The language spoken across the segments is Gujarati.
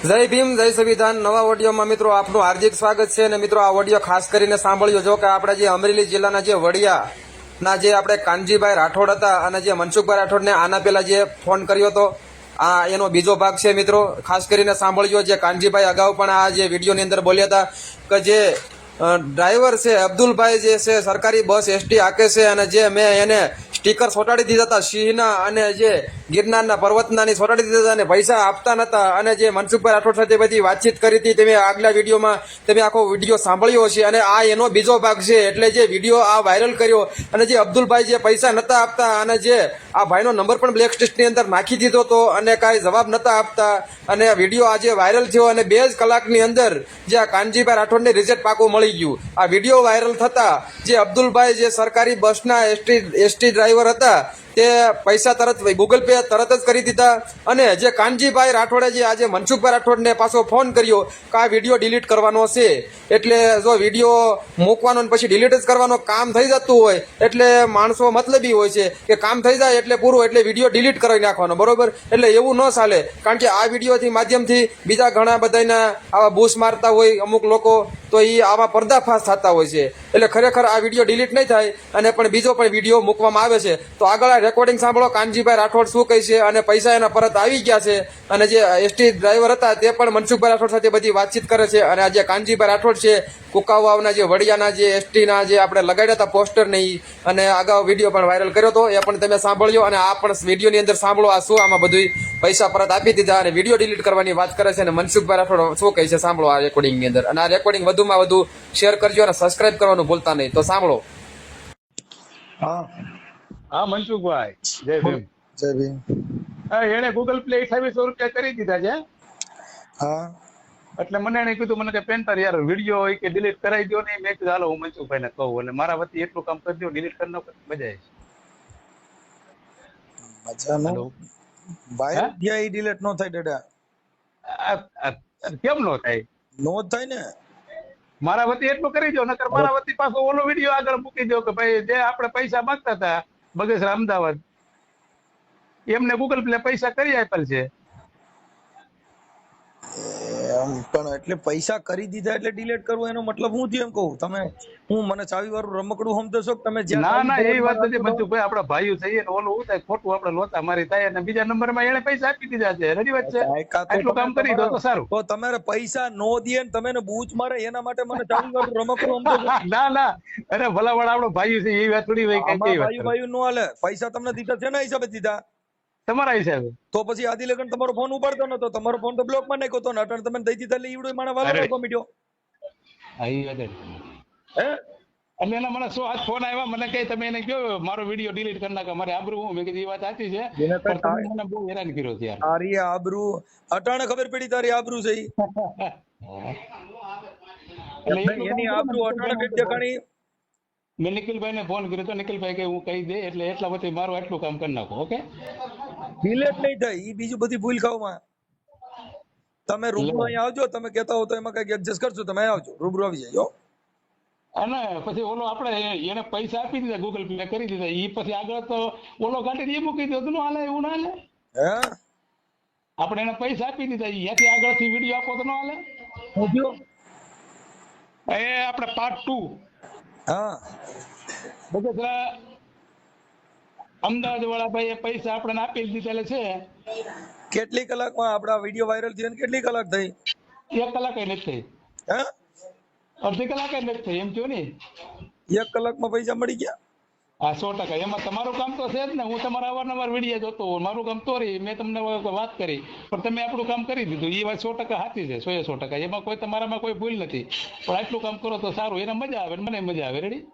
જય ભીમ, જય સંવિધાન. નવા ઓડિયોમાં મિત્રો આપનું હાર્દિક સ્વાગત છે અને મિત્રો આ ઓડિયો ખાસ કરીને સાંભળ્યો. જો કે આપણે જે અમરેલી જિલ્લાના જે વડિયાના જે આપણે કાનજીભાઈ રાઠોડ હતા અને જે મનસુખભાઈ રાઠોડને આના પહેલા જે ફોન કર્યો હતો, આ એનો બીજો ભાગ છે મિત્રો. ખાસ કરીને સાંભળ્યો જે કાનજીભાઈ અગાઉ પણ આ જે વિડીયોની અંદર બોલ્યા હતા કે જે ડ્રાઈવર છે અબ્દુલભાઈ જે છે, સરકારી બસ એસટી હાકે છે અને જે મેં એને સ્ટીકર સોટાડી દીધા હતા, સિંહના અને જે ગિરનારના પર્વતનાની સોટાડી દીધા હતા અને પૈસા આપતા નતા. અને જે મનસુખભાઈ રાઠોડ સાથે બધી વાતચીત કરી હતી, તમે આગલા વિડીયોમાં, તમે આખો વીડિયો સાંભળ્યો હશે. અને આ એનો બીજો ભાગ છે, એટલે જે વીડિયો આ વાયરલ કર્યો અને જે અબ્દુલભાઈ જે પૈસા નતા આપતા અને જે આ ભાઈનો નંબર પણ બ્લેક લિસ્ટની અંદર નાખી દીધો હતો અને કાંઈ જવાબ નતા આપતા. અને વીડિયો આજે વાયરલ થયો અને બે જ કલાકની અંદર જે આ કાનજીભાઈ રાઠોડને રિઝલ્ટ પાકું મળી ગયું. આ વીડિયો વાયરલ થતા જે અબ્દુલભાઈ જે સરકારી બસના એસટી એસટી ડ્રાઈવર હતા તે પૈસા તરત ગૂગલ પે તરત જ કરી દીધા. અને જે કાનજીભાઈ રાઠોડે જે આજે મનસુખભાઈ રાઠોડને પાછો ફોન કર્યો કે આ વીડિયો ડિલીટ કરવાનો છે. એટલે જો વીડિયો મૂકવાનો ને પછી ડિલીટ જ કરવાનો કામ થઈ જતું હોય, એટલે માણસો મતલબી હોય છે કે કામ થઈ જાય એટલે પૂરું, એટલે વીડિયો ડિલીટ કરી નાખવાનો. બરોબર? એટલે એવું ન ચાલે. કારણ કે આ વિડીયોથી માધ્યમથી બીજા ઘણા બધાના આવા બૂસ મારતા હોય અમુક લોકો, તો એ આવા પર્દાફાશ થતા હોય છે. એટલે ખરેખર આ વીડિયો ડિલીટ નહીં થાય અને પણ બીજો પણ વીડિયો મૂકવામાં આવે છે. તો આગળ રેકોર્ડિંગ સાંભળો. કાનજીભાઈ રાઠોડ શું કહે છે અને પૈસા એના પરત આવી ગયા છે. અને જે એસટી ડ્રાઈવર હતા તે પણ મનસુખભાઈ રાઠોડ સાથે બધી વાતચીત કરે છે. અને આ જે કાનજીભાઈ રાઠોડ છે, કુકાવાવના જે વડિયાના જે એસટીના જે આપણે લગાડ્યા હતા પોસ્ટર નહીં અને અગાઉ વીડિયો પણ વાયરલ કર્યો હતો, એ પણ તમે સાંભળ્યો. અને આ પણ વિડીયોની અંદર સાંભળો, આ શું આમાં બધું પૈસા પરત આપી દીધા અને વીડિયો ડિલીટ કરવાની વાત કરે છે. અને મનસુખભાઈ રાઠોડ શું કહે છે સાંભળો આ રેકોર્ડિંગની અંદર. અને આ રેકોર્ડિંગ વધુમાં વધુ શેર કરજો અને સબસ્ક્રાઇબ કરવાનું ભૂલતા નહીં. તો સાંભળો. હા. હા મનસુખભાઈ. જય ભીમ. જય ભીમ. હા એને ગૂગલ પ્લે અઠાવીસો રૂપિયા કરી દીધા છે હા? એટલે મને એને કીધું મને કે પેન્ટર યાર વીડિયો હોય કે ડિલીટ કરાવી દો ને મેં કીધું હાલો હું મનસુખભાઈ ને કહું. એટલે મારા વતી એટલું કામ કરી દો ડિલીટ કરી નાખો મજા આવી મજાનો ભાઈ ઈ ડિલીટ નો થાય ડડા? કેમ નો થાય? નો થાય ને? મારા વતી એટલું કરી દો નકર મારા વતી પાછો ઓલો વીડિયો આગળ મૂકી દો કે ભાઈ જે આપણે પૈસા માંગતા હતા બગસરા અમદાવાદ. એમને ગૂગલ પ્લે પૈસા કરી આપેલ છે. એમ પણ એટલે પૈસા કરી દીધા એટલે ડિલેટ કરવું એનો મતલબ હું થયું એમ કહું? તમે હું મને ચાવી વાળું રમકડું સમજો છો તમે ના ના એ વાત નથી રાખો ભાઈ આપડા ભાઈઓ થઈએ ને ઓલું થાય ખોટું આપડે લોતા મારી થાય અને બીજા નંબરમાં એને પૈસા આપી દીધા છે. રેડી વાત છે? આટલું કામ કરી દો તો સારું. તો તમારે પૈસા નો દે ને તમે બૂચ મારે એના માટે મને ચાવી વાળું રમકડું સમજો ના ના. અરે ભલાવાળા આપણો ભાઈઓ છે એ વાત થોડી ભાઈ ભાઈઓ ભાઈ નો હાલે. પૈસા તમને દીધા છે ને હિસાબે દીધા. તમારા હિસાબે? તો પછી આદિ લગન તમારો ફોન ઉપાડતો નતો. તમારો ફોન તો બ્લોકમાં નાખ્યો તો ને. તમે દઈ દીધા એટલે ઈવડો મારા વાલો અરે. નાખવા મીડ્યો હા વાત હે? અને એના મને સો હાથ ફોન આવ્યા? મને કહે તમે એને કયો? મારો વીડિયો ડિલીટ કરી નાખો. મારે આબરૂ હું? મેં કીધી એ વાત સાચી છે. પણ તમે મને બહુ હેરાન કર્યો છે યાર. તારી આબરૂ. અટાણે ખબર પડી તારી આબરૂ છે એની આબરૂ અટાણે કઈ દેખાણી મેં નિખિલભાઈ ને ફોન કર્યો તો નિખિલભાઈ કે હું કહી દે એટલે એટલા વચ્ચે મારું આટલું કામ કરી નાખો ઓકે ડિલેટ નહીં થાય. ઈ બીજું બધી ભૂલ ખાવમાં તમે રૂબરૂ અહીંયા આવજો તમે કહેતા હો તો એમાં કંઈક એડજસ્ટ કરશું તમે આવજો. રૂબરૂ આવી જાય અને પછી ઓલો આપણે એને પૈસા આપી દીધા ગૂગલ પે કરી દીધા. ઈ પછી આગળ તો ઓલો કાઢીને એ મૂકી દીધો નો હાલે એવું ના હાલે? હે? આપણે એને પૈસા આપી દીધા ઈ ત્યાંથી આગળથી વીડિયો આપો તો ન હાલે? એ આપણે પાર્ટ ટુ હા. બગસરા અમદાવાદ વાળા ભાઈ પૈસા આપણને આપી દીધેલા છે. કેટલી કલાકમાં આપડા વીડિયો વાયરલ થયો ને કેટલી કલાક થઈ? એક કલાક નથી થઈ. હે? અડધી કલાક નથી થઈ એમ થયું ને? એક કલાકમાં પૈસા મળી ગયા? હા સો ટકા. એમાં તમારું કામ તો છે જ ને. હું તમારા અવારનવાર વીડિયો જોતો હોઉં. મારું કામ તો રહી. મેં તમને વાત કરી પણ તમે આપણું કામ કરી દીધું. એ વાત સો ટકા સાચી છે સો એ સો ટકા. એમાં કોઈ તમારામાં કોઈ ભૂલ નથી. પણ આટલું કામ કરો તો સારું. એને મજા આવે મને મજા આવે. રેડી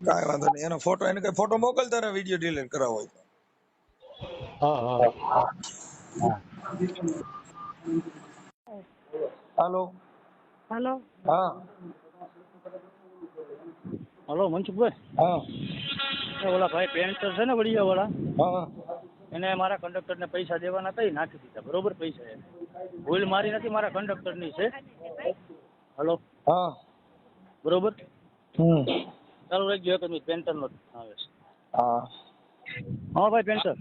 કાંઈ વાંધો નહીં. એનો ફોટો એને કઈ ફોટો મોકલતા ને વીડિયો ડિલીટ કરાવો હોય તો. હા હા હાલો. હલો. હા. હલો મનસુખભાઈ. હા. ઓલા ભાઈ પેન્ટર છે ને વડિયા વાળા હા. એને મારા કંડક્ટરને પૈસા દેવાના હતા નાખી દીધા. બરોબર પૈસા એને. ભૂલ મારી નથી મારા કંડક્ટરની છે. હલો. હા. બરોબર? હમ. ચાલુ રાખજો એક મિનિટ પેન્ટરનો આવે છે. હા. હા ભાઈ પેન્ટર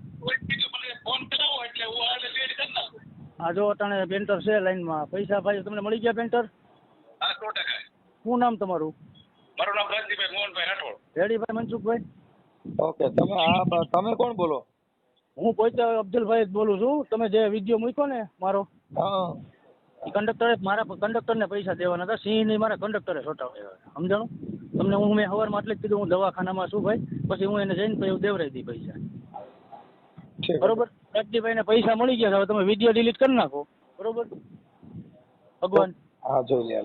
હું જો અટાણે પેન્ટર છે લાઈનમાં પૈસા ભાઈ તમને મળી ગયા પેન્ટર? હા સો ટકા. શું નામ તમારું? મારું નામ રાજદીપભાઈ મોહનભાઈ રાઠોડ. રેડીભાઈ મનસુખભાઈ? ઓકે તમે આ તમે કોણ બોલો? હું પોતે અબ્દુલભાઈ જ બોલું છું. તમે જે વીડિયો મૂક્યો ને મારો? હા. એ કંડક્ટરે મારા કંડક્ટરને પૈસા દેવાના હતા. સિંહની મારા કંડક્ટરે સોટાવ્યા. સમજાણું? તમને હું મેં સવારમાં એટલે જ કીધું હું દવાખાનામાં છું ભાઈ. પછી હું એને જઈને પછી દેવરાઈ દી પૈસા. બરોબર? રાજદીપભાઈને પૈસા મળી ગયા હવે તમે વીડિયો ડિલીટ કરી નાખો. બરોબર? ભગવાન. હા જોઈ લે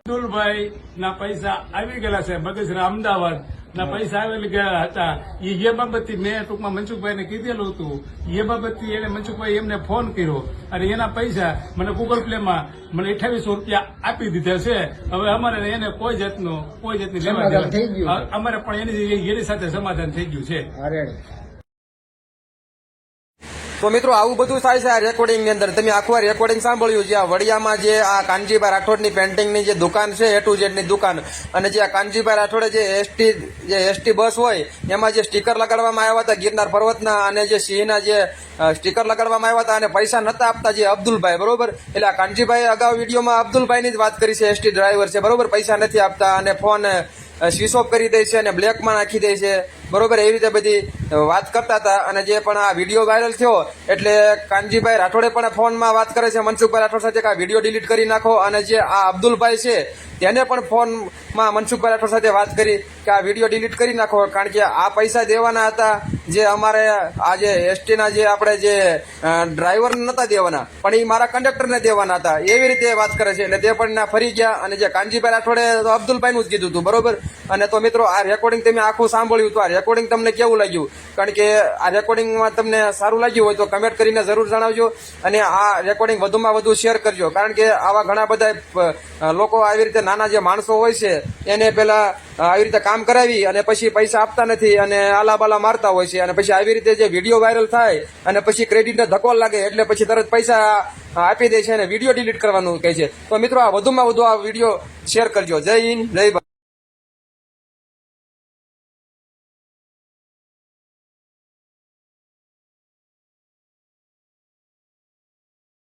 અબ્દુલભાઈ ના પૈસા આવી ગયેલા છે. બગસરા અમદાવાદ. ના પૈસા આવી ગયા હતા. એ એ બાબતથી મેં ટૂંકમાં મનસુખભાઈને કીધેલું હતું એ બાબતથી એને મનસુખભાઈ એમને ફોન કર્યો. અને એના પૈસા મને ગૂગલ પ્લે માં મને અઠાવીસો રૂપિયા આપી દીધા છે. હવે અમારે એને કોઈ જાતનું કોઈ જાતની લેવા અમારે પણ એની એની સાથે સમાધાન થઈ ગયું છે. તો મિત્રો, આવું બધું થાય છે આ રેકોર્ડિંગની અંદર. તમે આખું આ રેકોર્ડિંગ સાંભળ્યું છે. આ વડિયામાં જે આ કાનજીભાઈ રાઠોડની પેન્ટિંગની જે દુકાન છે એ ટુ ની દુકાન, અને જે આ કાનજીભાઈ રાઠોડે જે એસટી જે એસટી બસ હોય, એમાં જે સ્ટીકર લગાડવામાં આવ્યા હતા, ગિરનાર પર્વતના, અને જે સિંહના જે સ્ટીકર લગાડવામાં આવ્યા હતા, અને પૈસા નતા આપતા જે અબ્દુલભાઈ, બરોબર? એટલે આ કાનજીભાઈ અગાઉ વિડીયોમાં અબ્દુલભાઈની જ વાત કરી છે એસટી ડ્રાઈવર છે, બરોબર? પૈસા નથી આપતા, અને ફોન સ્વિચ ઓફ કરી દે છે, અને બ્લેકમાં નાખી દે છે. બરોબર, એવી રીતે બધી વાત કરતા હતા અને જે પણ આ વીડિયો વાયરલ થયો, એટલે કાનજીભાઈ રાઠોડે પણ ફોનમાં વાત કરે છે, મનસુખભાઈ રાઠોડ સાથે કે આ વીડિયો ડિલીટ કરી નાખો અને જે આ અબ્દુલભાઈ છે, તેને પણ ફોનમાં મનસુખભાઈ રાઠોડ સાથે વાત કરી કે આ વીડિયો ડિલીટ કરી નાખો, કારણ કે આ પૈસા દેવાના હતા જે અમારે આ જે એસટીના જે આપણે જે ડ્રાઈવર નતા દેવાના, પણ એ મારા કંડક્ટરને દેવાના હતા. એવી રીતે વાત કરે છે. એટલે તે પણ ના ફરી ગયા અને જે કાનજીભાઈ રાઠોડે અબ્દુલભાઈનું જ કીધું હતું, બરોબર? અને તો મિત્રો, આ રેકોર્ડિંગ તમે આખું સાંભળ્યું તો આ રેકોર્ડિંગ તમને કેવું લાગ્યું? કારણ કે આ રેકોર્ડિંગમાં તમને સારું લાગ્યું હોય તો કમેન્ટ કરીને જરૂર જણાવજો અને આ રેકોર્ડિંગ વધુમાં વધુ શેર કરજો. કારણ કે આવા ઘણા બધા લોકો આવી રીતે નાના જે માણસો હોય છે, એને પેલા આવી રીતે કામ કરાવી અને પછી પૈસા આપતા નથી અને આલા બાલા મારતા હોય છે. અને પછી આવી રીતે જે વીડિયો વાયરલ થાય અને પછી ક્રેડિટને ધક્કો લાગે એટલે પછી તરત પૈસા આપી દે છે અને વીડિયો ડિલીટ કરવાનું કહે છે. તો મિત્રો આ વધુમાં વધુ આ વીડિયો શેર કરજો. જય હિન્દ, જય